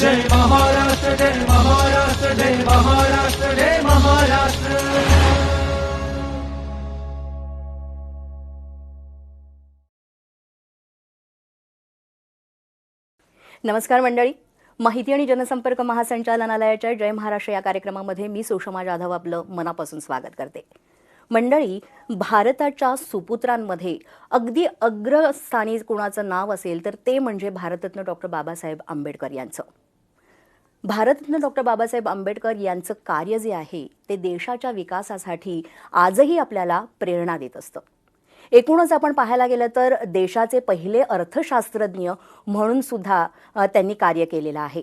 जय महाराष्ट्र जय महाराष्ट्र जय महाराष्ट्र जय महाराष्ट्र. नमस्कार मंडळी. माहिती आणि जनसंपर्क महासंचालनालयाच्या जय महाराष्ट्र या कार्यक्रमामध्ये मी सुषमा जाधव आपलं मनापासून स्वागत करते. मंडळी भारताच्या सुपुत्रांमध्ये अगदी अग्रस्थानी कुणाचं नाव असेल तर ते म्हणजे भारतरत्न डॉक्टर बाबासाहेब आंबेडकर यांचं. भारतरत्न डॉक्टर बाबासाहेब आंबेडकर यांचं कार्य जे आहे ते देशाच्या विकासासाठी आजही आपल्याला प्रेरणा देत असतं. एकूणच आपण पाहायला गेलं तर देशाचे पहिले अर्थशास्त्रज्ञ म्हणून सुद्धा त्यांनी कार्य केलेलं आहे.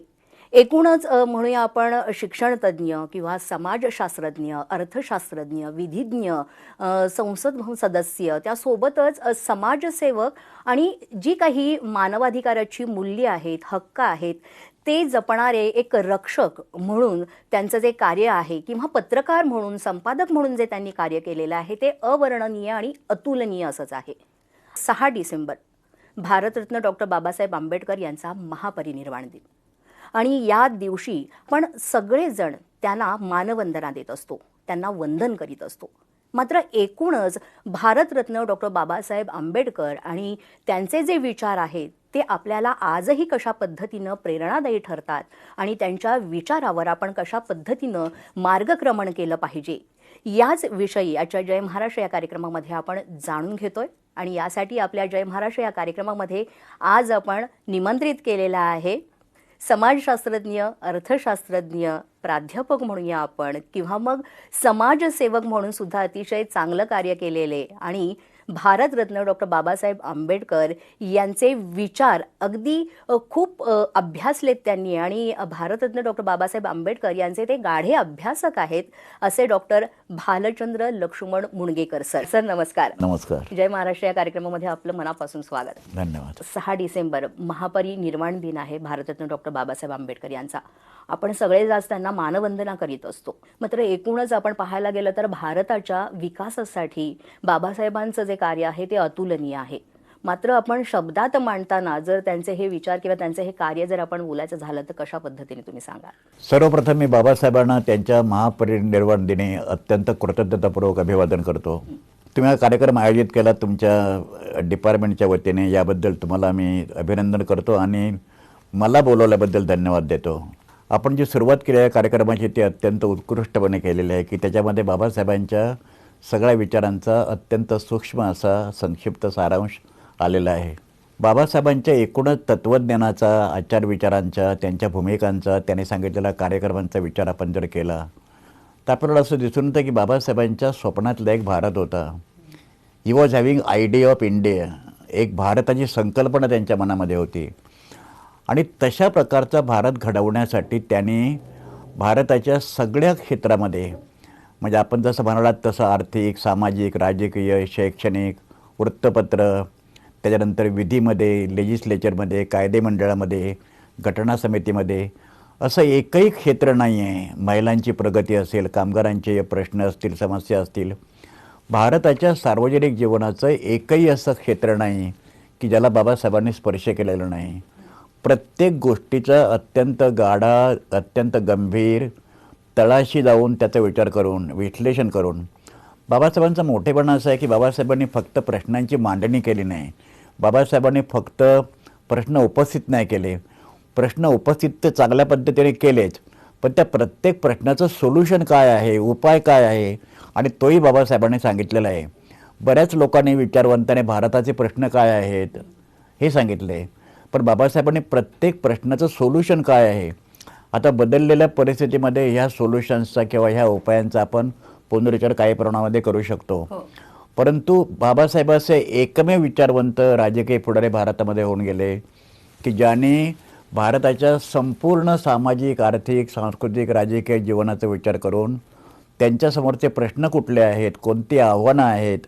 एकूणच म्हणूया आपण शिक्षणतज्ज्ञ किंवा समाजशास्त्रज्ञ अर्थशास्त्रज्ञ विधिज्ञ संसद भवन सदस्य त्यासोबतच समाजसेवक आणि जी काही मानवाधिकाराची मूल्ये आहेत हक्क आहेत ते जपणारे एक रक्षक म्हणून त्यांचं जे कार्य आहे किंवा पत्रकार म्हणून संपादक म्हणून जे त्यांनी कार्य केलेलं आहे ते अवर्णनीय आणि अतुलनीय असंच आहे. सहा डिसेंबर भारतरत्न डॉक्टर बाबासाहेब आंबेडकर यांचा महापरिनिर्वाण दिन. आणि या दिवशी पण सगळेजण त्यांना मानवंदना देत असतो त्यांना वंदन करीत असतो. मात्र एकूणच भारतरत्न डॉक्टर बाबासाहेब आंबेडकर आणि त्यांचे जे विचार आहेत ते आपल्याला आजही कशा पद्धतीनं प्रेरणादायी ठरतात आणि त्यांच्या विचारावर आपण कशा पद्धतीनं मार्गक्रमण केलं पाहिजे? याच विषयी आजच्या जय महाराष्ट्र या कार्यक्रमामध्ये आपण जाणून घेतोय आणि यासाठी आपल्या जय महाराष्ट्र या कार्यक्रमामध्ये आज आपण निमंत्रित केलेला आहे समाजशास्त्रज्ञ अर्थशास्त्रज्ञ प्राध्यापक म्हणूया आपण किंवा मग समाजसेवक म्हणून सुद्धा अतिशय चांगलं कार्य केलेले आणि भारतरत्न डॉक्टर बाबासाहेब आंबेडकर यांचे विचार अगदी खूप अभ्यासलेत त्यांनी. आणि भारतरत्न डॉक्टर बाबासाहेब आंबेडकर यांचे ते गाढे अभ्यासक आहेत असे doctor Bhalchandra Laxman Mungekar sir. Sir नमस्कार. नमस्कार. जय महाराष्ट्र. या कार्यक्रमामध्ये आपलं मनापासून स्वागत. धन्यवाद. सहा डिसेंबर महापरिनिर्वाण दिन आहे भारतरत्न डॉक्टर बाबासाहेब आंबेडकर यांचा. आपण सगळे आज त्यांना मानवंदना करीत असतो. मात्र एकूणच आपण पाहायला गेलं तर भारताच्या विकासासाठी बाबासाहेबांचं जे जे कार्य आहे ते अतुलनीय आहे. मात्र आपण शब्दात मांडताना जर त्यांचे हे विचार किंवा त्यांचे हे कार्य जर आपण बोलायचं झालं तर कशा पद्धतीने तुम्ही सांगा सर्वप्रथम मी बाबासाहेबांना त्यांच्या महापरिनिर्वाण दिने अत्यंत कृतज्ञतापूर्वक अभिवादन करतो. तुम्ही हा कार्यक्रम आयोजित केला तुमच्या डिपार्टमेंटच्या वतीने. याबद्दल तुम्हाला मी अभिनंदन करतो आणि मला बोलवल्याबद्दल धन्यवाद देतो. आपण जी सुरुवात केली आहे कार्यक्रमाची ती अत्यंत उत्कृष्टपणे केलेली आहे की त्याच्यामध्ये बाबासाहेबांच्या सगळ्या विचारांचा अत्यंत सूक्ष्म असा संक्षिप्त सारांश आलेला आहे. बाबासाहेबांच्या एकूणच तत्त्वज्ञानाचा आचार विचारांचा त्यांच्या भूमिकांचा त्यांनी सांगितलेल्या कार्यक्रमांचा विचार आपण जर केला तर आपल्याला असं दिसून येतं की बाबासाहेबांच्या स्वप्नातला एक भारत होता. He was having idea of India एक भारताची संकल्पना त्यांच्या मनामध्ये होती. आणि तशा प्रकारचा भारत घडवण्यासाठी त्यांनी भारताच्या सगळ्या क्षेत्रामध्ये म्हणजे आपण जसं म्हणालात तसं आर्थिक सामाजिक राजकीय शैक्षणिक वृत्तपत्र त्याच्यानंतर विधीमध्ये लेजिस्लेचरमध्ये कायदेमंडळामध्ये घटना समितीमध्ये असं एकही क्षेत्र नाही आहे महिलांची प्रगती असेल कामगारांचे प्रश्न असतील समस्या असतील भारताच्या सार्वजनिक जीवनाचं एकही असं क्षेत्र नाही की ज्याला बाबासाहेबांनी स्पर्श केलेला नाही. प्रत्येक गोष्टीचा अत्यंत गाढा अत्यंत गंभीर तळाशी जाऊन त्याचा विचार करून विश्लेषण करून. बाबासाहेबांचा मोठेपणा असं आहे की बाबासाहेबांनी फक्त प्रश्नांची मांडणी केली नाही. बाबासाहेबांनी फक्त प्रश्न उपस्थित नाही केले. प्रश्न उपस्थित ते चांगल्या पद्धतीने केलेच पण त्या प्रत्येक प्रश्नाचं सोल्युशन काय आहे उपाय काय आहे आणि तोही बाबासाहेबांनी सांगितलेला आहे. बऱ्याच लोकांनी विचारवंताने भारताचे प्रश्न काय आहेत हे सांगितले. पण बाबासाहेबांनी प्रत्येक प्रश्नाचं सोल्युशन काय आहे आता बदललेल्या परिस्थितीमध्ये ह्या सोल्युशन्सचा किंवा ह्या उपायांचा आपण पुनर्विचार काही प्रमाणामध्ये करू शकतो. परंतु बाबासाहेब असे एकमेव विचारवंत राजकीय पुढारी भारतामध्ये होऊन गेले की ज्यांनी भारताच्या संपूर्ण सामाजिक आर्थिक सांस्कृतिक राजकीय जीवनाचा विचार करून त्यांच्यासमोरचे प्रश्न कुठले आहेत कोणती आव्हानं आहेत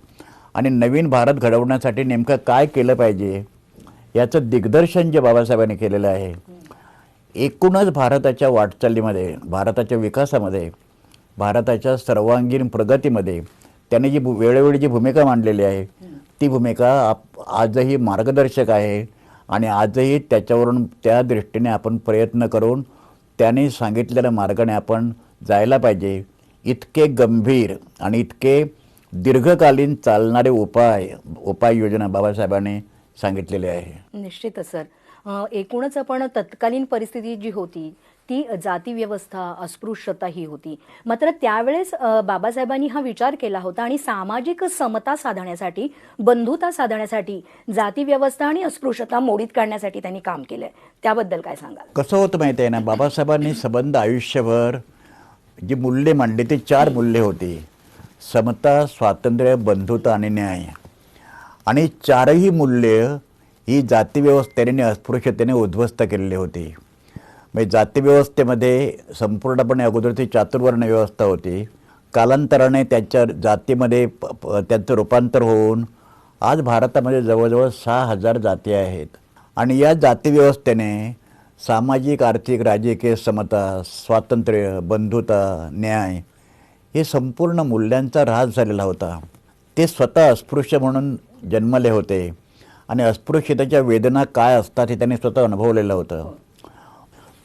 आणि नवीन भारत घडवण्यासाठी नेमकं काय केलं पाहिजे याचं दिग्दर्शन जे बाबासाहेबांनी केलेलं आहे. एकूणच भारताच्या वाटचालीमध्ये भारताच्या विकासामध्ये भारताच्या सर्वांगीण प्रगतीमध्ये त्याने जी भू वेळोवेळी जी भूमिका मांडलेली आहे ती भूमिका आप आजही मार्गदर्शक आहे आणि आजही त्याच्यावरून त्या दृष्टीने आपण प्रयत्न करून त्याने सांगितलेल्या मार्गाने आपण जायला पाहिजे. इतके गंभीर आणि इतके दीर्घकालीन चालणारे उपाय उपाययोजना बाबासाहेबांनी सांगितलेले आहे. निश्चितच सर. एकूणच आपण तत्कालीन परिस्थिती जी होती ती जाती व्यवस्था अस्पृश्यता ही होती. मात्र त्यावेळेस बाबासाहेबांनी हा विचार केला होता आणि सामाजिक समता साधण्यासाठी बंधुता साधण्यासाठी जातीव्यवस्था आणि अस्पृश्यता मोडीत काढण्यासाठी त्यांनी काम केलंय. त्याबद्दल काय सांगाल? कसं होतं माहिती आहे ना बाबासाहेबांनी संबंध आयुष्यभर जी मूल्ये मांडली ती चार मूल्ये होती. समता स्वातंत्र्य बंधुता आणि न्याय. आणि चारही मूल्य ही जातीव्यवस्थेने अस्पृश्यतेने उद्ध्वस्त केलेली होती. म्हणजे जातीव्यवस्थेमध्ये संपूर्णपणे अगोदरची चातुर्वर्ण व्यवस्था होती. कालांतराने त्याच्या जातीमध्ये प- प- त्यांचं रूपांतर होऊन आज भारतामध्ये जवळजवळ सहा हजार जाती आहेत. आणि या जातीव्यवस्थेने सामाजिक आर्थिक राजकीय समता स्वातंत्र्य बंधुता न्याय हे संपूर्ण मूल्यांचा ऱ्हास झालेला होता. ते स्वतः अस्पृश्य म्हणून जन्मले होते. आणि अस्पृश्यतेच्या वेदना काय असतात हे त्यांनी स्वतः अनुभवलेलं होतं.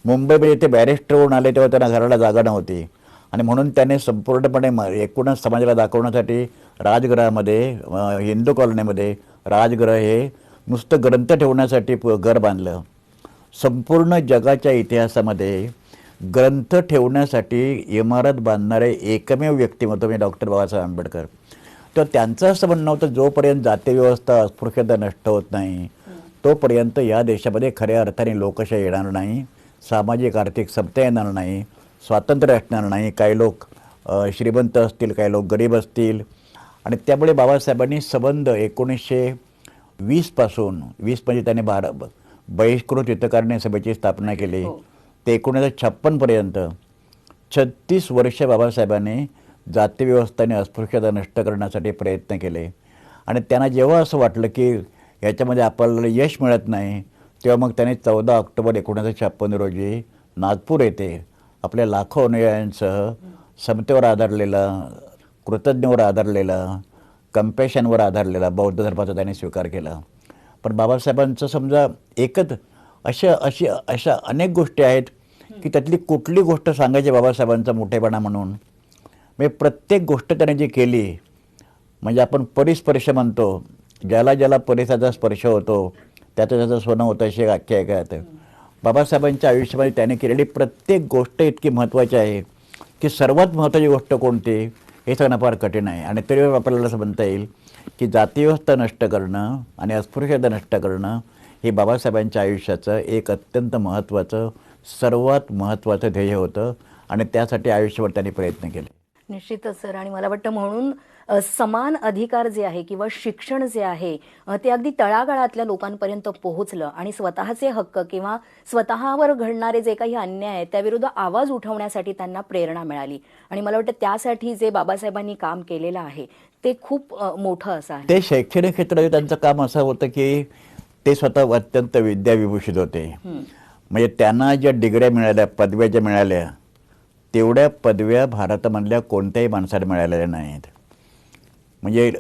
मुंबईमध्ये ते बॅरिस्टर होऊन आले तेव्हा त्यांना घराला जागा नव्हती. आणि म्हणून त्याने संपूर्णपणे म- एकूणच समाजाला दाखवण्यासाठी राजगृहामध्ये हिंदू कॉलनीमध्ये राजगृह हे नुसतं ग्रंथ ठेवण्यासाठी प- घर बांधलं. संपूर्ण जगाच्या इतिहासामध्ये ग्रंथ ठेवण्यासाठी इमारत बांधणारे एकमेव व्यक्तिमत्व म्हणजे डॉक्टर बाबासाहेब आंबेडकर. तर त्यांचं असं म्हणणं होतं जोपर्यंत जातीव्यवस्था अस्पृश्यता नष्ट होत नाही तोपर्यंत या देशामध्ये खऱ्या अर्थाने लोकशाही येणार नाही सामाजिक आर्थिक समता येणार नाही स्वातंत्र्य असणार नाही. काही लोक श्रीमंत असतील काही लोक गरीब असतील. आणि त्यामुळे बाबासाहेबांनी संबंध एकोणीसशे वीसपासून वीस म्हणजे त्याने बारा ब- बहिष्कृत हितकारणी सभेची स्थापना केली. ते एकोणीसशे छप्पनपर्यंत छत्तीस वर्ष बाबासाहेबांनी जातीव्यवस्थाने अस्पृश्यता नष्ट करण्यासाठी प्रयत्न केले. आणि त्यांना जेव्हा असं वाटलं की याच्यामध्ये आपल्याला यश मिळत नाही तेव्हा मग त्यांनी चौदा ऑक्टोबर एकोणीसशे छप्पन्न रोजी नागपूर येथे आपल्या लाखो अनुयायांसह समतेवर आधारलेला कृतज्ञवर आधारलेला कम्पॅशनवर आधारलेला बौद्ध धर्माचा त्याने स्वीकार केला. पण बाबासाहेबांचं समजा एकच अशा अशी अशा अनेक गोष्टी आहेत की त्यातली कुठली गोष्ट सांगायची बाबासाहेबांचा मोठेपणा म्हणून? म्हणजे प्रत्येक गोष्ट त्याने जी केली म्हणजे आपण परिस्पर्श म्हणतो ज्याला ज्याला परिसाचा स्पर्श होतो त्याचं त्याचं सोनं होतं अशी एक आख्यायिका आहे बाबासाहेबांच्या आयुष्यामध्ये त्याने केलेली प्रत्येक गोष्ट इतकी महत्त्वाची आहे की सर्वात महत्त्वाची गोष्ट कोणती हे सांगणं फार कठीण आहे. आणि तरी आपल्याला असं म्हणता येईल की जातीव्यवस्था नष्ट करणं आणि अस्पृश्यता नष्ट करणं हे बाबासाहेबांच्या आयुष्याचं एक अत्यंत महत्त्वाचं सर्वात महत्त्वाचं ध्येय होतं. आणि त्यासाठी आयुष्यभर त्यांनी प्रयत्न केले. निश्चितच सर. आणि मला वाटतं म्हणून समान अधिकार जे आहे किंवा शिक्षण जे आहे ते अगदी तळागाळातल्या लोकांपर्यंत पोहोचलं आणि स्वतःचे हक्क किंवा स्वतःवर घडणारे जे काही अन्याय आहे त्याविरुद्ध आवाज उठवण्यासाठी त्यांना प्रेरणा मिळाली. आणि मला वाटतं त्यासाठी जे बाबासाहेबांनी काम केलेलं आहे ते खूप मोठं असं आहे. ते शैक्षणिक क्षेत्रात त्यांचं काम असं होतं की ते स्वतः अत्यंत विद्याविभूषित होते. म्हणजे त्यांना ज्या डिग्र्या मिळाल्या पदव्या ज्या मिळाल्या तेवढ्या पदव्या भारतामधल्या कोणत्याही माणसाला मिळालेल्या नाहीत. म्हणजे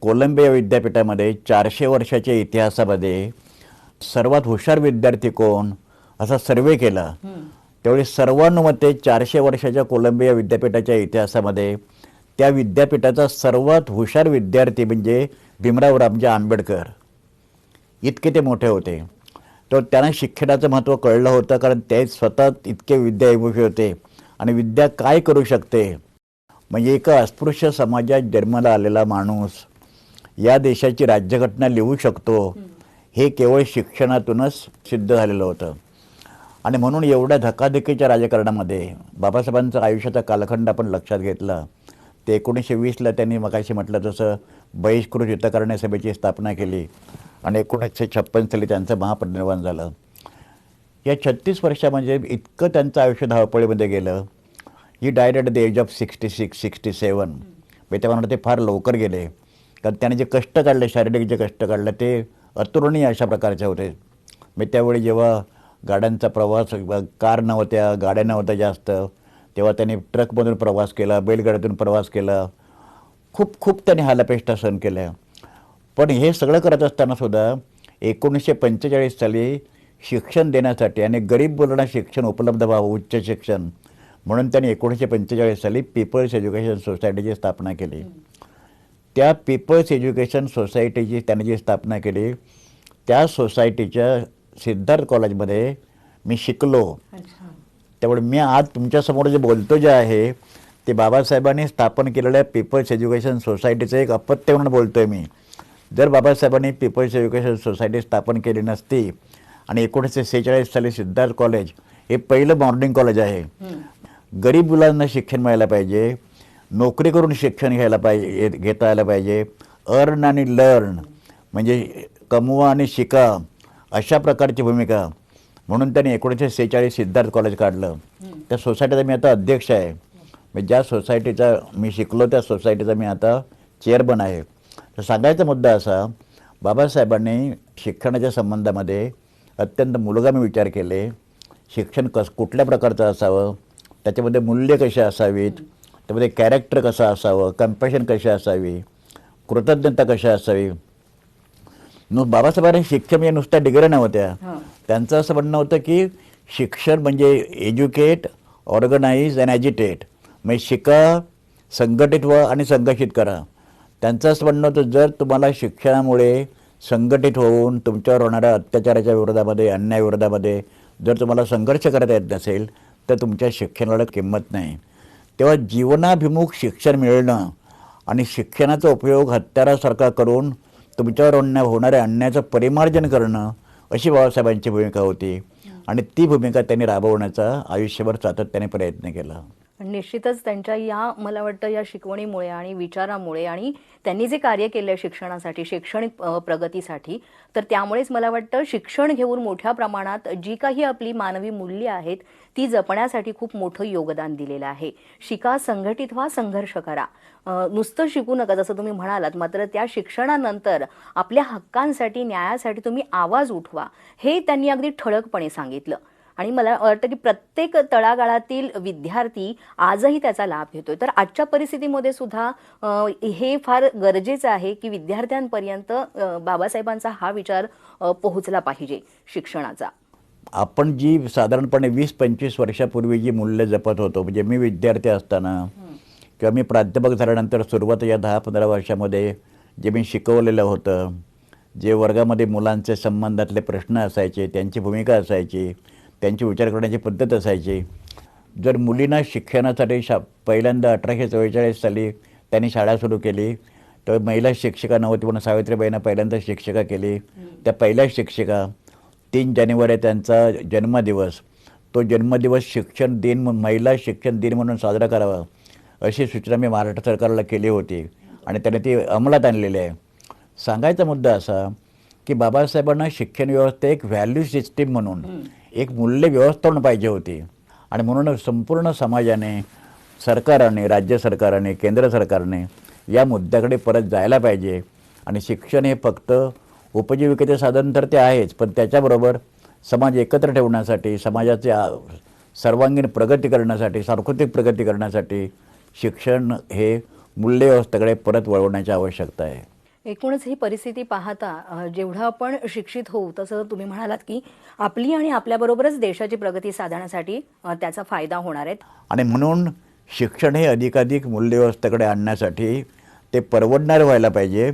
कोलंबिया विद्यापीठामध्ये चारशे वर्षाच्या इतिहासामध्ये सर्वात हुशार विद्यार्थी कोण असा सर्वे केला त्यावेळी सर्वानुमते चारशे वर्षाच्या कोलंबिया विद्यापीठाच्या इतिहासामध्ये त्या विद्यापीठाचा सर्वात हुशार विद्यार्थी म्हणजे भीमराव रामजी आंबेडकर. इतके ते मोठे होते. तर त्यांना शिक्षणाचं महत्त्व कळलं होतं कारण ते स्वतः इतके विद्याविमुखी होते. आणि विद्या काय करू शकते? म्हणजे एका अस्पृश्य समाजात जन्माला आलेला माणूस या देशाची राज्यघटना लिहू शकतो. हे केवळ शिक्षणातूनच सिद्ध झालेलं होतं. आणि म्हणून एवढ्या धकाधकीच्या राजकारणामध्ये बाबासाहेबांचा आयुष्याचा कालखंड आपण लक्षात घेतला. ते एकोणीसशे वीसला त्यांनी मगाशी म्हटलं तसं बहिष्कृत हितकारण्य सभेची स्थापना केली आणि एकोणीसशे छप्पन साली त्यांचं महापरिनिर्वाण झालं. या छत्तीस वर्षामध्ये इतकं त्यांचं आयुष्य धावपळीमध्ये गेलं. He died at the age of sixty six sixty seven म्हणजे तेव्हा ते फार लवकर गेले. कारण त्याने जे कष्ट काढले शारीरिक जे कष्ट काढले ते अतुलनीय अशा प्रकारचे होते. मी त्यावेळी जेव्हा गाड्यांचा प्रवास कार नव्हत्या गाड्या नव्हत्या जास्त तेव्हा त्यांनी ट्रकमधून प्रवास केला बैलगाड्यातून प्रवास केला. खूप खूप त्यांनी हालापेष्टा सहन केल्या. पण हे सगळं करत असताना सुद्धा एकोणीसशे पंचेचाळीस साली शिक्षण देण्यासाठी आणि गरीब मुलांना शिक्षण उपलब्ध व्हावं उच्च शिक्षण. म्हणून त्यांनी एकोणीसशे पंचेचाळीस साली पीपल्स एज्युकेशन सोसायटीची स्थापना केली. त्या पीपल्स एज्युकेशन सोसायटीची त्यांनी जी स्थापना केली त्या सोसायटीच्या सिद्धार्थ कॉलेजमध्ये मी शिकलो. त्यामुळे मी आज तुमच्यासमोर जे बोलतो जे आहे ते बाबासाहेबांनी स्थापन केलेल्या पीपल्स एज्युकेशन सोसायटीचं एक अपत्य म्हणून बोलतो आहे मी. जर बाबासाहेबांनी पीपल्स एज्युकेशन सोसायटी स्थापन केली नसती आणि एकोणीसशे सेहेचाळीस साली सिद्धार्थ कॉलेज हे पहिलं मॉर्निंग कॉलेज आहे. गरीब मुलांना शिक्षण मिळायला पाहिजे. नोकरी करून शिक्षण घ्यायला पाहिजे घेता आलं पाहिजे. अर्न आणि लर्न म्हणजे कमवा आणि शिका अशा प्रकारची भूमिका. म्हणून त्यांनी एकोणीसशे सेहेचाळीस सिद्धार्थ कॉलेज काढलं. त्या सोसायटीचा मी आता अध्यक्ष आहे. मी ज्या सोसायटीचा मी शिकलो त्या सोसायटीचा मी आता चेअरमन आहे. तर सांगायचा मुद्दा असा बाबासाहेबांनी शिक्षणाच्या संबंधामध्ये अत्यंत मुलगामी विचार केले. शिक्षण कस कुठल्या प्रकारचं असावं? त्याच्यामध्ये मूल्य कशी असावीत? त्यामध्ये कॅरेक्टर कसं असावं? कम्पॅशन कशी असावी? कृतज्ञता कशी असावी? नु बाबासाहेबांनी शिक्षण म्हणजे नुसत्या डिग्र्या नव्हत्या. त्यांचं असं म्हणणं होतं की शिक्षण म्हणजे एज्युकेट ऑर्गनाईज अँड ॲजिटेट म्हणजे शिका संघटित व्हा आणि संघटित करा. त्यांचं असं म्हणणं होतं जर तुम्हाला शिक्षणामुळे संघटित होऊन तुमच्यावर होणाऱ्या अत्याचाराच्या विरोधामध्ये अन्यायाविरोधामध्ये जर तुम्हाला संघर्ष करता येत नसेल तर तुमच्या शिक्षणाला किंमत नाही. तेव्हा जीवनाभिमुख शिक्षण मिळणं आणि शिक्षणाचा उपयोग हत्यारासारखा करून तुमच्यावर होण्या होणाऱ्या अन्यायाचं परिमार्जन करणं अशी बाबासाहेबांची भूमिका होती. आणि ती भूमिका त्यांनी राबवण्याचा आयुष्यभर सातत्याने प्रयत्न केला. निश्चितच त्यांच्या या मला वाटतं या शिकवणीमुळे आणि विचारामुळे आणि त्यांनी जे कार्य केलं शिक्षणासाठी शैक्षणिक प्रगतीसाठी तर त्यामुळेच मला वाटतं शिक्षण घेऊन मोठ्या प्रमाणात जी काही आपली मानवी मूल्य आहेत ती जपण्यासाठी खूप मोठं योगदान दिलेलं आहे. शिका संघटित व्हा संघर्ष करा. नुसतं शिकू नका जसं तुम्ही म्हणालात मात्र त्या शिक्षणानंतर आपल्या हक्कांसाठी न्यायासाठी तुम्ही आवाज उठवा. हे त्यांनी अगदी ठळकपणे सांगितलं. आणि मला वाटतं की प्रत्येक तळागाळातील विद्यार्थी आजही त्याचा लाभ घेतोय. तर आजच्या परिस्थितीमध्ये सुद्धा हे फार गरजेचं आहे की विद्यार्थ्यांपर्यंत बाबासाहेबांचा हा विचार पोहोचला पाहिजे शिक्षणाचा. आपण जी साधारणपणे वीस पंचवीस वर्षापूर्वी जी मूल्य जपत होतो म्हणजे मी विद्यार्थी असताना किंवा मी प्राध्यापक झाल्यानंतर सुरुवातीच्या दहा पंधरा वर्षामध्ये जे मी शिकवलेलं होतं जे वर्गामध्ये मुलांचे संबंधातले प्रश्न असायचे त्यांची भूमिका असायची त्यांची विचार करण्याची पद्धत असायची. जर मुलींना शिक्षणासाठी शा पहिल्यांदा अठराशे चव्वेचाळीस साली त्यांनी शाळा सुरू केली तर महिला शिक्षिका नव्हती म्हणून सावित्रीबाईंना पहिल्यांदा शिक्षिका केली. त्या पहिल्या शिक्षिका तीन जानेवारी त्यांचा जन्मदिवस. तो जन्मदिवस शिक्षण दिन म्हणून- महिला शिक्षण दिन म्हणून साजरा करावा अशी सूचना मी महाराष्ट्र सरकारला केली होती आणि त्याने ती अंमलात आणलेली आहे. सांगायचा मुद्दा असा की बाबासाहेबांना शिक्षण व्यवस्था एक व्हॅल्यू सिस्टीम म्हणून एक मूल्य व्यवस्थापन पाहिजे होती. आणि म्हणून संपूर्ण समाजाने सरकाराने राज्य सरकाराने केंद्र सरकारने या मुद्द्याकडे परत जायला पाहिजे. आणि शिक्षण हे फक्त उपजीविकेचे साधन तर ते आहेच पण त्याच्याबरोबर समाज एकत्र ठेवण्यासाठी समाजाचे सर्वांगीण प्रगती करण्यासाठी सांस्कृतिक प्रगती करण्यासाठी शिक्षण हे मूल्यव्यवस्थेकडे परत वळवण्याची आवश्यकता आहे. एकूणच ही परिस्थिती पाहता जेवढं आपण शिक्षित होऊ तसं तुम्ही म्हणालात की आपली आणि आपल्याबरोबरच देशाची प्रगती साधण्यासाठी त्याचा फायदा होणार आहे. आणि म्हणून शिक्षण हे अधिकाधिक मूल्यव्यवस्थेकडे आणण्यासाठी ते परवडणारे व्हायला पाहिजे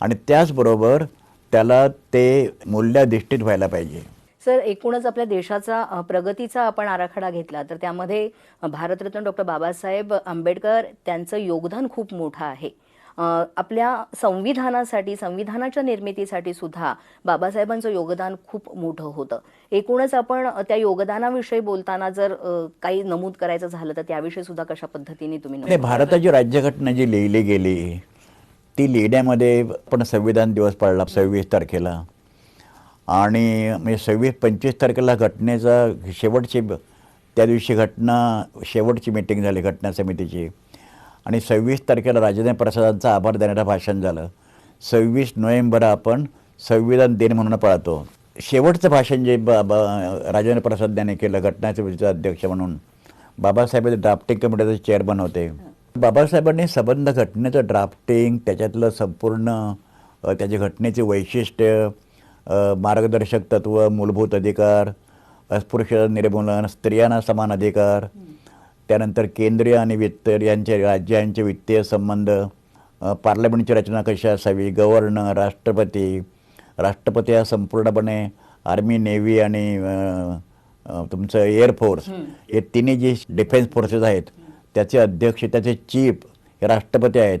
आणि त्याचबरोबर त्याला ते मूल्याधिष्ठित व्हायला पाहिजे. सर एकूणच आपल्या देशाचा प्रगतीचा आपण आराखडा घेतला तर त्यामध्ये भारतरत्न डॉक्टर बाबासाहेब आंबेडकर त्यांचं योगदान खूप मोठं आहे. आपल्या संविधानासाठी संविधानाच्या निर्मितीसाठी सुद्धा बाबासाहेबांचं योगदान खूप मोठं होतं. एकूणच आपण त्या योगदानाविषयी बोलताना जर काही नमूद करायचं झालं तर त्याविषयी सुद्धा कशा पद्धतीने तुम्ही भारताची राज्यघटना जी लिहिली गेली ती लिहिण्यामध्ये आपण संविधान दिवस पाळला सव्वीस तारखेला. आणि म्हणजे सव्वीस पंचवीस तारखेला घटनेचा शेवटची त्या दिवशी घटना शेवटची मीटिंग झाली घटना समितीची. आणि सव्वीस तारखेला राजेंद्र प्रसादांचा आभार देणारं भाषण झालं. सव्वीस नोव्हेंबर आपण संविधान दिन म्हणून पाळतो. शेवटचं भाषण जे ब ब राजेंद्र प्रसाद यांनी केलं घटना अध्यक्ष म्हणून. बाबासाहेब ड्राफ्टिंग कमिटीचे चेअरमन होते. बाबासाहेबांनी संबंध घटनेचं ड्राफ्टिंग त्याच्यातलं संपूर्ण त्याच्या घटनेचे वैशिष्ट्य मार्गदर्शक तत्त्व मूलभूत अधिकार अस्पृश्य निर्मूलन स्त्रियांना समान अधिकार त्यानंतर केंद्रीय आणि वित्त यांचे राज्यांचे वित्तीय संबंध पार्लमेंटची रचना कशी असावी गव्हर्नर राष्ट्रपती राष्ट्रपती हा संपूर्णपणे आर्मी नेव्ही आणि तुमचं एअरफोर्स हे तिन्ही जे डिफेन्स फोर्सेस आहेत त्याचे अध्यक्ष त्याचे चीफ हे राष्ट्रपती आहेत.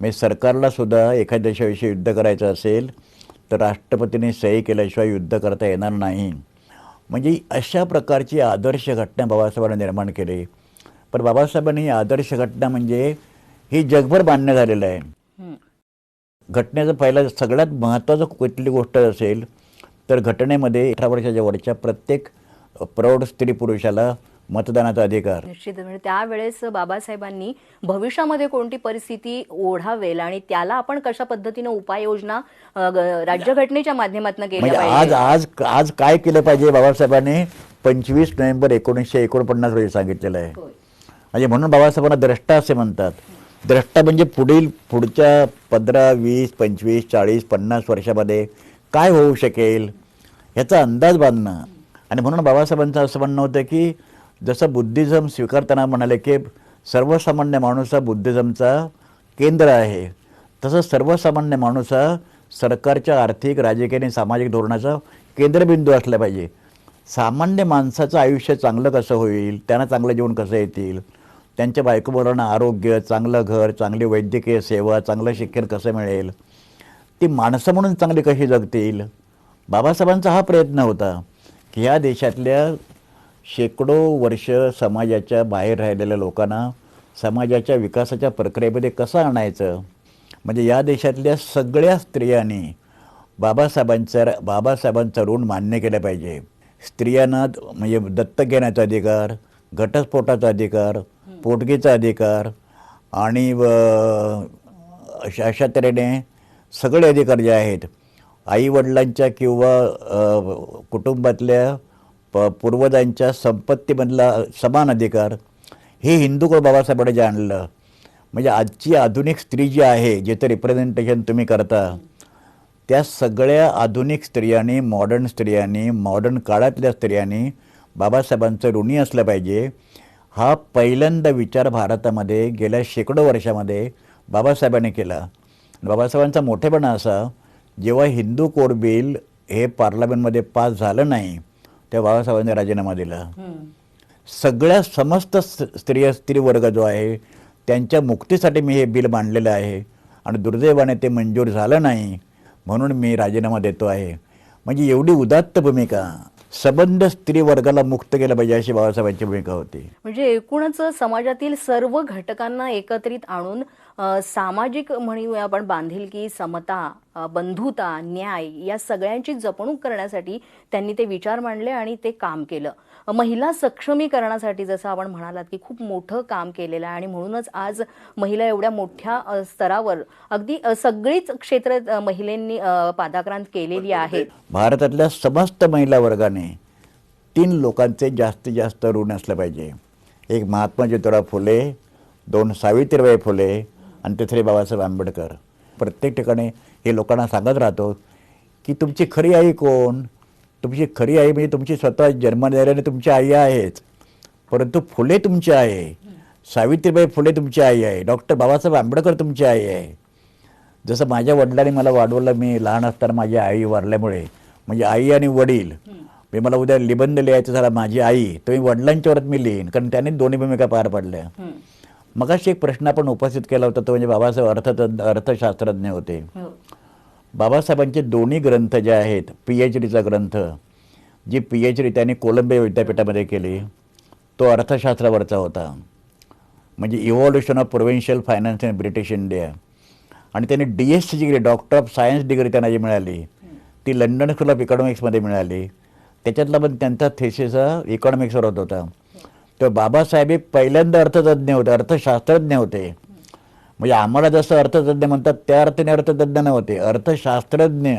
म्हणजे सरकारला सुद्धा एखाद्या देशाविषयी युद्ध करायचं असेल तर राष्ट्रपतीने सही केल्याशिवाय युद्ध करता येणार नाही. म्हणजे अशा प्रकारची आदर्श घटना बाबासाहेबांनी निर्माण केली. पण बाबासाहेबांनी ही आदर्श घटना म्हणजे ही जगभर मान्य झालेलं आहे. हं. घटनेचं पहिलं सगळ्यात महत्त्वाचं कुठली गोष्ट असेल तर घटनेमध्ये अठरा वर्षाच्या वरच्या प्रत्येक प्रौढ स्त्री पुरुषाला मतदानाचा अधिकार. निश्चित म्हणजे त्यावेळेस बाबासाहेबांनी भविष्यामध्ये कोणती परिस्थिती ओढावेल आणि त्याला आपण कशा पद्धतीनं उपाययोजना राज्यघटनेच्या माध्यमातून केल्या म्हणजे आज आज आज काय केलं पाहिजे बाबासाहेबांनी? पंचवीस नोव्हेंबर एकोणीसशे एकोणपन्नास रोजी सांगितलेलं आहे. म्हणजे म्हणून बाबासाहेबांना द्रष्टा असे म्हणतात. द्रष्टा म्हणजे पुढील पुढच्या पंधरा वीस पंचवीस चाळीस पन्नास वर्षामध्ये काय होऊ शकेल ह्याचा अंदाज बांधणं. आणि म्हणून बाबासाहेबांचं असं म्हणणं होतं की जसं बुद्धिझम स्वीकारताना म्हणाले की सर्वसामान्य माणूस हा बुद्धिझमचा केंद्र आहे. तसं सर्वसामान्य माणूस हा सरकारच्या आर्थिक राजकीय आणि सामाजिक धोरणाचा केंद्रबिंदू असला पाहिजे. सामान्य माणसाचं आयुष्य चांगलं कसं होईल? त्यांना चांगलं जीवन कसं येतील? त्यांच्या बायको आरोग्य चांगलं घर चांगली वैद्यकीय सेवा चांगलं शिक्षण कसं मिळेल? ती माणसं म्हणून चांगली कशी जगतील? बाबासाहेबांचा हा प्रयत्न होता की ह्या देशातल्या शेकडो वर्ष समाजाच्या बाहेर राहिलेल्या लोकांना समाजाच्या विकासाच्या प्रक्रियेमध्ये कसं आणायचं? म्हणजे या देशातल्या सगळ्या स्त्रियांनी बाबासाहेबांचा बाबासाहेबांचा ऋण मान्य केलं पाहिजे. स्त्रियांना म्हणजे दत्तक घेण्याचा अधिकार घटस्फोटाचा अधिकार पोटगीचा अधिकार आणि व- अशा अशा तऱ्हेने सगळे अधिकार जे आहेत आईवडिलांच्या किंवा कुटुंबातल्या प पूर्वजांच्या संपत्तीमधला समान अधिकार हे हिंदूकडे बाबासाहेबांनी जे आणलं. म्हणजे आजची आधुनिक स्त्री जी आहे ज्याचं रिप्रेझेंटेशन तुम्ही करता त्या सगळ्या आधुनिक स्त्रियांनी मॉडर्न स्त्रियांनी मॉडर्न काळातल्या स्त्रियांनी बाबासाहेबांचं ऋणी असलं पाहिजे. हा पहिल्यांदा विचार भारतामध्ये गेल्या शेकडो वर्षामध्ये बाबासाहेबांनी केला. बाबासाहेबांचा मोठेपणा असा जेव्हा हिंदू कोड बिल हे पार्लमेंटमध्ये पास झालं नाही तेव्हा बाबासाहेबांनी राजीनामा दिला. सगळ्या समस्त स- स्त्रिया स्त्रीवर्ग जो आहे त्यांच्या मुक्तीसाठी मी हे बिल मांडलेलं आहे आणि दुर्दैवाने ते मंजूर झालं नाही म्हणून मी राजीनामा देतो आहे. म्हणजे एवढी उदात्त भूमिका. सबंध स्त्री वर्गाला मुक्त केलं पाहिजे अशी बाबासाहेबांची भूमिका होती. म्हणजे एकूणच समाजातील सर्व घटकांना एकत्रित आणून सामाजिक म्हणूया आपण बांधिलकी समता बंधुता न्याय या सगळ्यांची जपणूक करण्यासाठी त्यांनी ते विचार मांडले आणि ते काम केलं. महिला सक्षमीकरणासाठी जसं आपण म्हणालात की खूप मोठं काम केलेलं आहे आणि म्हणूनच आज महिला एवढ्या मोठ्या स्तरावर अगदी सगळीच क्षेत्र महिलांनी पादाक्रांत केलेली आहे. भारतातल्या समस्त महिला वर्गाने तीन लोकांचे जास्तीत जास्त ऋण असलं पाहिजे. एक महात्मा ज्योतिराव फुले दोन सावित्रीबाई फुले आणि तिसरे बाबासाहेब आंबेडकर. प्रत्येक ठिकाणी हे लोकांना सांगत राहतो की तुमची खरी आई कोण? तुमची खरी आई म्हणजे तुमची स्वतः जन्म दिल्याने तुमची आई आहेच. परंतु फुले तुमची आहे. सावित्रीबाई फुले तुमची आई आहे. डॉक्टर बाबासाहेब आंबेडकर तुमची आई आहे. जसं माझ्या वडिलांनी मला वाढवलं मी लहान असताना माझी आई वारल्यामुळे म्हणजे आई आणि वडील. मी मला उद्या निबंध लिहायचं झाला माझी आई तर मी वडिलांच्यावरच मी लिहीन कारण त्यांनी दोन्ही भूमिका पार पडल्या. मगाशी एक प्रश्न आपण उपस्थित केला होता तो म्हणजे बाबासाहेब अर्थतज्ञ अर्थशास्त्रज्ञ होते. हो. बाबासाहेबांचे दोन्ही ग्रंथ जे आहेत पी एच डीचा ग्रंथ जी पी एच डी त्यांनी कोलंबिया विद्यापीठामध्ये केली तो अर्थशास्त्रावरचा होता. म्हणजे evolution of provincial finance in British India आणि त्यांनी डी एसची degree doctor of science degree त्यांना जी मिळाली ती लंडन स्कूल ऑफ इकॉनॉमिक्समध्ये मिळाली. त्याच्यातला पण त्यांचा थेसिस हा इकॉनॉमिक्सवर होत होता. तर बाबासाहेब हे पहिल्यांदा अर्थतज्ञ होते अर्थशास्त्रज्ञ होते. म्हणजे आम्हाला जसं अर्थतज्ञ म्हणतात त्या अर्थाने अर्थतज्ञ नव्हते. अर्थशास्त्रज्ञ.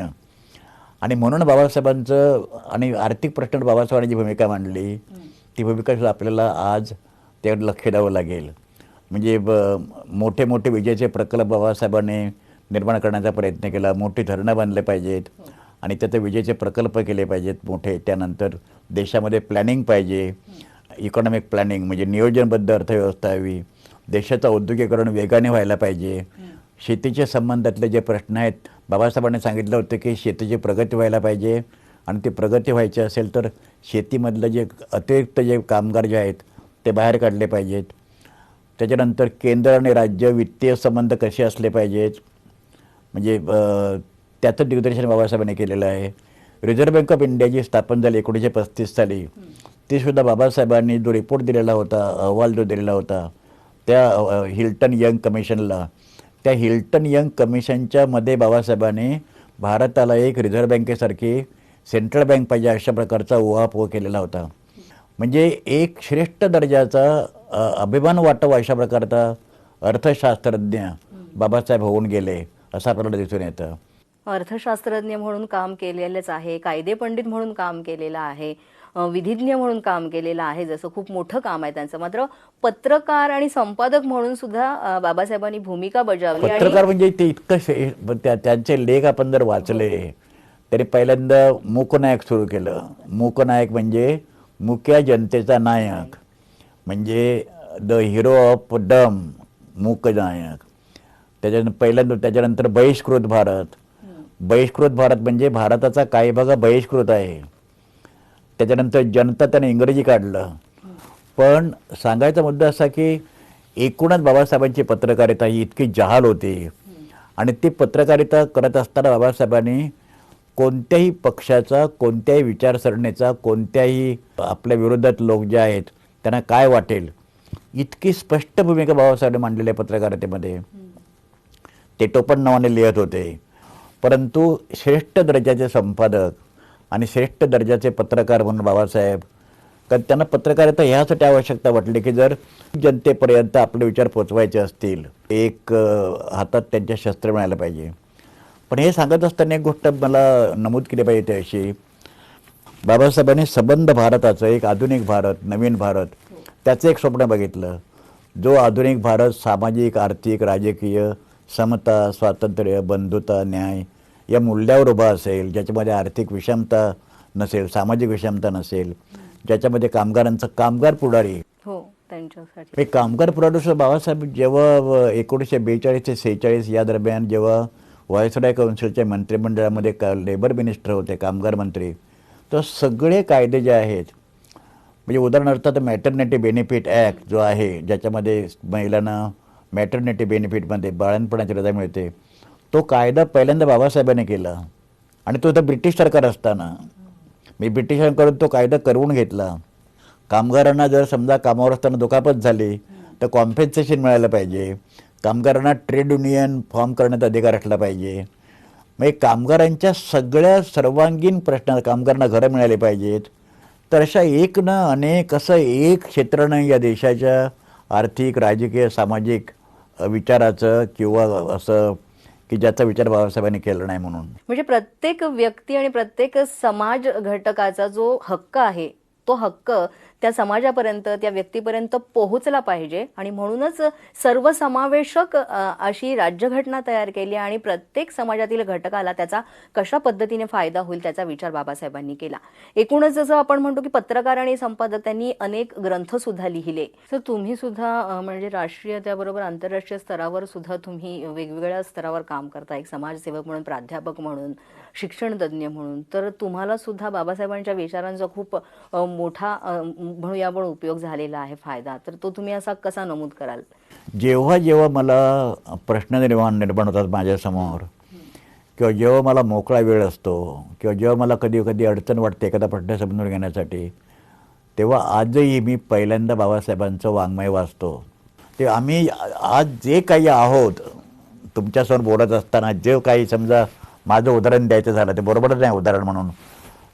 आणि म्हणून बाबासाहेबांचं आणि आर्थिक प्रश्न बाबासाहेबांनी जी भूमिका मांडली ती भूमिका सुद्धा आपल्याला आज त्याकडे लक्ष द्यावं लागेल. म्हणजे ब- मोठे मोठे विजेचे प्रकल्प बाबासाहेबांनी निर्माण करण्याचा प्रयत्न केला. मोठी धरणं बांधले पाहिजेत आणि त्याचे विजेचे प्रकल्प केले पाहिजेत मोठे. त्यानंतर देशामध्ये प्लॅनिंग पाहिजे. इकॉनॉमिक प्लॅनिंग म्हणजे नियोजनबद्ध अर्थव्यवस्था हवी. देशाचं औद्योगिकरण वेगाने व्हायला पाहिजे. शेतीच्या संबंधातले जे प्रश्न आहेत बाबासाहेबांनी सांगितलं होतं की शेतीची प्रगती व्हायला पाहिजे. आणि ती प्रगती व्हायची असेल तर शेतीमधलं जे अतिरिक्त जे कामगार जे आहेत ते बाहेर काढले पाहिजेत. त्याच्यानंतर केंद्र आणि राज्य वित्तीय संबंध कसे असले पाहिजेत? म्हणजे त्याचं दिग्दर्शन बाबासाहेबांनी केलेलं आहे. रिझर्व्ह बँक ऑफ इंडिया जी स्थापन झाली एकोणीसशे पस्तीस साली. ती सुद्धा बाबासाहेबांनी जो रिपोर्ट दिलेला होता अहवाल जो दिलेला होता त्या हिल्टन यंग कमिशनला. त्या हिल्टन यंग कमिशनच्या मध्ये बाबासाहेबांनी भारताला एक रिझर्व्ह बँकेसारखी सेंट्रल बँक पाहिजे अशा प्रकारचा उहापोह केलेला होता. म्हणजे एक श्रेष्ठ दर्जाचा अभिमान वाटावा अशा प्रकारचा अर्थशास्त्रज्ञ बाबासाहेब होऊन गेले असं आपल्याला दिसून येतं. अर्थशास्त्रज्ञ म्हणून काम केलेलंच आहे कायदे पंडित म्हणून काम केलेलं आहे. विधिज्ञ म्हणून काम केलेलं आहे जसं खूप मोठं काम आहे त्यांचं. मात्र पत्रकार आणि संपादक म्हणून सुद्धा बाबासाहेबांनी भूमिका बजावली पत्रकार म्हणजे ते इतकं त्यांचे लेख आपण जर वाचले तरी पहिल्यांदा मूकनायक सुरू केलं. मूकनायक म्हणजे मुक्या जनतेचा नायक. म्हणजे द हिरो ऑफ डम मूकनायक त्याच्यानंतर पहिल्यांदा त्याच्यानंतर बहिष्कृत भारत. बहिष्कृत भारत म्हणजे भारताचा काही भाग बहिष्कृत आहे. त्याच्यानंतर जनता त्याने इंग्रजी काढलं. पण सांगायचा मुद्दा असा की एकूणच बाबासाहेबांची पत्रकारिता ही इतकी जहाल होती. आणि ती पत्रकारिता करत असताना बाबासाहेबांनी कोणत्याही पक्षाचा कोणत्याही विचारसरणीचा कोणत्याही आपल्या विरोधात लोक जे आहेत त्यांना काय वाटेल? इतकी स्पष्ट भूमिका बाबासाहेबांनी मांडलेली आहे पत्रकारितेमध्ये. ते टोपण नावाने लिहित होते. परंतु श्रेष्ठ दर्जाचे संपादक आणि श्रेष्ठ दर्जाचे पत्रकार म्हणून बाबासाहेब. कारण त्यांना पत्रकारिता ह्यासाठी आवश्यकता वाटली की जर जनतेपर्यंत आपले विचार पोचवायचे असतील एक हातात त्यांच्या शस्त्र मिळायला पाहिजे. पण हे सांगत असताना एक गोष्ट मला नमूद केली पाहिजे त्याशी बाबासाहेबांनी संबंध भारताचं एक आधुनिक भारत नवीन भारत त्याचं एक स्वप्न बघितलं. जो आधुनिक भारत सामाजिक आर्थिक राजकीय समता स्वातंत्र्य बंधुता न्याय या मूल्यावर उभा असेल ज्याच्यामध्ये आर्थिक विषमता नसेल सामाजिक विषमता नसेल ज्याच्यामध्ये कामगारांचा कामगार पुढारी. हो त्यांच्यासाठी. हे कामगार पुढारी बाबासाहेब जेव्हा एकोणीसशे बेचाळीस ते सेहेचाळीस या दरम्यान जेव्हा व्हायसराय काउन्सिलच्या मंत्रिमंडळामध्ये का लेबर मिनिस्टर होते कामगार मंत्री तर सगळे कायदे जे आहेत म्हणजे उदाहरणार्थ आता मॅटर्निटी बेनिफिट ॲक्ट जो आहे ज्याच्यामध्ये महिलांना मॅटर्निटी बेनिफिटमध्ये बाळणपणाची रजा मिळते तो कायदा पहिल्यांदा बाबासाहेबांनी केला. आणि तो आता ब्रिटिश सरकार असताना. मी ब्रिटिशांकडून तो कायदा करवून घेतला. कामगारांना जर समजा कामावर असताना दुखापत झाली तर कॉम्पेन्सेशन मिळालं पाहिजे. कामगारांना ट्रेड युनियन फॉर्म करण्याचा अधिकार असला पाहिजे. म्हणजे कामगारांच्या सगळ्या सर्वांगीण प्रश्न कामगारांना घरं मिळाली पाहिजेत. तर अशा एक ना अनेक असं एक क्षेत्रानं या देशाच्या आर्थिक राजकीय सामाजिक विचाराचं किंवा असं की ज्याचा विचार बाबासाहेबांनी केला नाही म्हणून. म्हणजे प्रत्येक व्यक्ती आणि प्रत्येक समाज घटकाचा जो हक्क आहे तो हक्क त्या समाजापर्यंत त्या व्यक्तीपर्यंत पोहोचला पाहिजे. आणि म्हणूनच सर्वसमावेशक अशी राज्यघटना तयार केली आणि प्रत्येक समाजातील घटकाला त्याचा कशा पद्धतीने फायदा होईल त्याचा विचार बाबासाहेबांनी केला. एकूणच जसं आपण म्हणतो की पत्रकार आणि संपादक त्यांनी अनेक ग्रंथ सुद्धा लिहिले. तर तुम्ही सुद्धा म्हणजे राष्ट्रीय त्याबरोबर आंतरराष्ट्रीय स्तरावर सुद्धा तुम्ही वेगवेगळ्या स्तरावर काम करता. एक समाजसेवक म्हणून प्राध्यापक म्हणून शिक्षणतज्ञ म्हणून. तर तुम्हाला सुद्धा बाबासाहेबांच्या विचारांचा खूप मोठा म्हणूया पण उपयोग झालेला आहे फायदा. तर तो तुम्ही असा कसा नमूद कराल? जेव्हा जेव्हा मला प्रश्न निर्माण निर्माण होतात माझ्यासमोर किंवा जेव्हा मला मोकळा वेळ असतो किंवा जेव्हा मला कधी कधी अडचण वाटते एखादा प्रश्न समजून घेण्यासाठी तेव्हा आजही मी पहिल्यांदा बाबासाहेबांचं वाङ्मय वाचतो. ते आम्ही आज जे काही आहोत तुमच्यासमोर बोलत असताना जे काही समजा माझं उदाहरण द्यायचं झालं ते बरोबरच नाही उदाहरण म्हणून.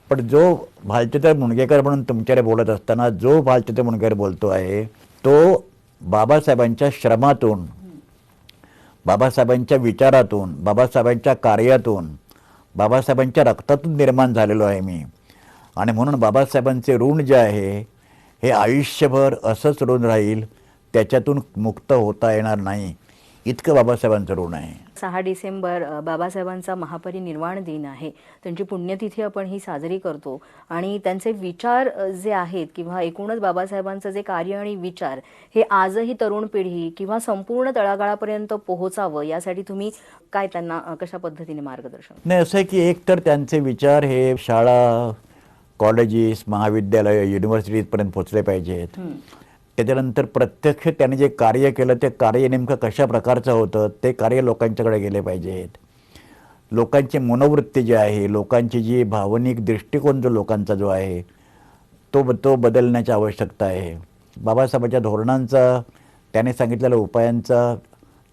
पण जो भालचित्र मुणगेकर म्हणून तुमच्याकडे बोलत असताना जो भालचित्र मुणगेकर बोलतो आहे तो बाबासाहेबांच्या श्रमातून बाबासाहेबांच्या विचारातून बाबासाहेबांच्या कार्यातून बाबासाहेबांच्या रक्तातून निर्माण झालेलो आहे मी. आणि म्हणून बाबासाहेबांचे ऋण जे आहे हे आयुष्यभर असंच ऋण राहील त्याच्यातून मुक्त होता येणार नाही. इतकं बाबासाहेबांचं ऋण आहे. सहा डिसेंबर बाबासाहेबांचा महापरिनिर्वाण दिन आहे. त्यांची पुण्यतिथी आपण ही साजरी करतो. आणि त्यांचे विचार जे आहेत किंवा एकूणच बाबासाहेबांचं जे कार्य आणि विचार हे आजही तरुण पिढी किंवा संपूर्ण तळागाळापर्यंत पोहोचावं यासाठी तुम्ही काय त्यांना कशा पद्धतीने मार्गदर्शन नाही असं आहे की एक तर त्यांचे विचार हे शाळा कॉलेजेस महाविद्यालय युनिव्हर्सिटीजपर्यंत पोचले पाहिजेत. त्याच्यानंतर प्रत्यक्ष त्याने जे कार्य केलं ते कार्य नेमकं कशा प्रकारचं होतं ते कार्य लोकांच्याकडे गेले पाहिजेत. लोकांची मनोवृत्ती जी आहे लोकांची जी भावनिक दृष्टिकोन जो लोकांचा जो आहे तो तो बदलण्याची आवश्यकता आहे. बाबासाहेबांच्या धोरणांचा त्याने सांगितलेल्या उपायांचा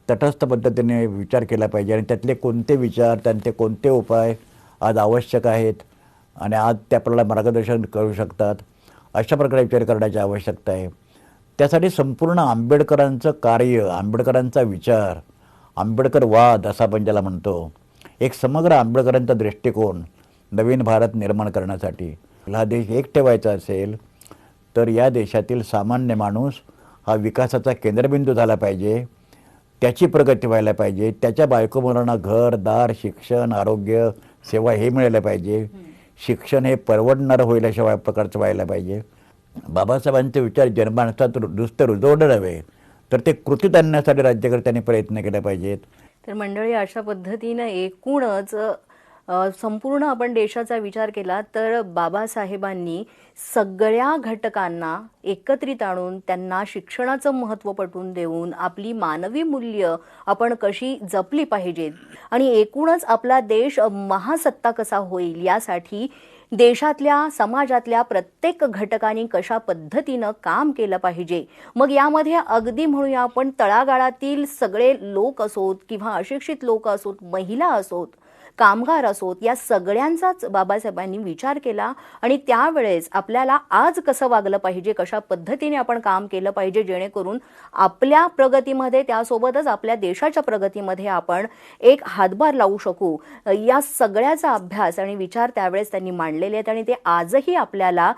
तटस्थ पद्धतीने विचार केला पाहिजे आणि त्यातले कोणते विचार त्यांचे कोणते उपाय आज आवश्यक आहेत आणि आज ते आपल्याला मार्गदर्शन करू शकतात अशा प्रकारे विचार करण्याची आवश्यकता आहे. त्यासाठी संपूर्ण आंबेडकरांचं कार्य आंबेडकरांचा विचार आंबेडकर वाद असा आपण ज्याला म्हणतो एक समग्र आंबेडकरांचा दृष्टिकोन नवीन भारत निर्माण करण्यासाठी. हा देश एक ठेवायचा असेल तर या देशातील सामान्य माणूस हा विकासाचा केंद्रबिंदू झाला पाहिजे त्याची प्रगती व्हायला पाहिजे त्याच्या बायको मुलांना घर दार शिक्षण आरोग्य सेवा हे मिळायला पाहिजे. शिक्षण हे परवडणारं होईल अशा प्रकारचं व्हायला पाहिजे. बाबासाहेबांचे विचार जनमानसात दुस्त नुसते नव्हे तर ते कृतीत आणण्यासाठी राज्यकर्त्यांनी प्रयत्न केले पाहिजेत. तर मंडळी अशा पद्धतीनं एकूणच संपूर्ण आपण देशाचा विचार केला तर बाबासाहेबांनी सगळ्या घटकांना एकत्रित आणून त्यांना शिक्षणाचं महत्त्व पटवून देऊन आपली मानवी मूल्य आपण कशी जपली पाहिजेत आणि एकूणच आपला देश महासत्ता कसा होईल यासाठी देशातल्या समाजातल्या प्रत्येक घटकांनी कशा पद्धतीनं काम केलं पाहिजे. मग यामध्ये अगदी म्हणूया आपण तळागाळातील सगळे लोक असोत किंवा अशिक्षित लोक असोत महिला असोत कामगार असोत या सगळ्यांचाच बाबासाहेबांनी विचार केला आणि त्यावेळेस आपल्याला आज कसं वागलं पाहिजे कशा पद्धतीने आपण काम केलं पाहिजे जेणेकरून आपल्या प्रगतीमध्ये त्यासोबतच आपल्या देशाच्या प्रगतीमध्ये आपण एक हातभार लावू शकू. या सगळ्याचा अभ्यास आणि विचार त्यावेळेस त्यांनी मांडलेले आहेत आणि ते आजही आपल्याला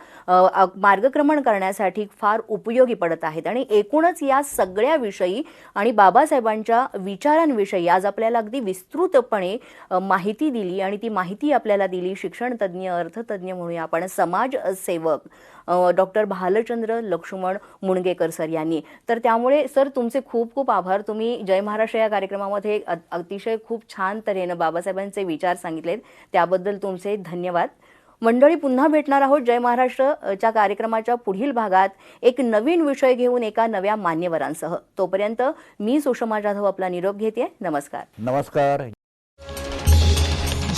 मार्गक्रमण करण्यासाठी फार उपयोगी पडत आहेत. आणि एकूणच या सगळ्याविषयी आणि बाबासाहेबांच्या विचारांविषयी आज आपल्याला अगदी विस्तृतपणे माहिती माहिती दिली आणि ती माहिती आपल्याला दिली शिक्षण तज्ज्ञ अर्थतज्ज्ञ म्हणूया आपण समाजसेवक डॉक्टर भालचंद्र लक्ष्मण मुणगेकर सर यांनी. तर त्यामुळे सर तुमचे खूप खूप आभार. तुम्ही जय महाराष्ट्र या कार्यक्रमामध्ये अतिशय खूप छान तऱ्हेनं बाबासाहेबांचे विचार सांगितलेत. त्याबद्दल तुमचे धन्यवाद. मंडळी पुन्हा भेटणार आहोत जय महाराष्ट्र च्या कार्यक्रमाच्या पुढील भागात. एक नवीन विषय घेऊन एका नव्या मान्यवरांसह. तोपर्यंत मी सुषमा जाधव आपला निरोप घेते नमस्कार. नमस्कार.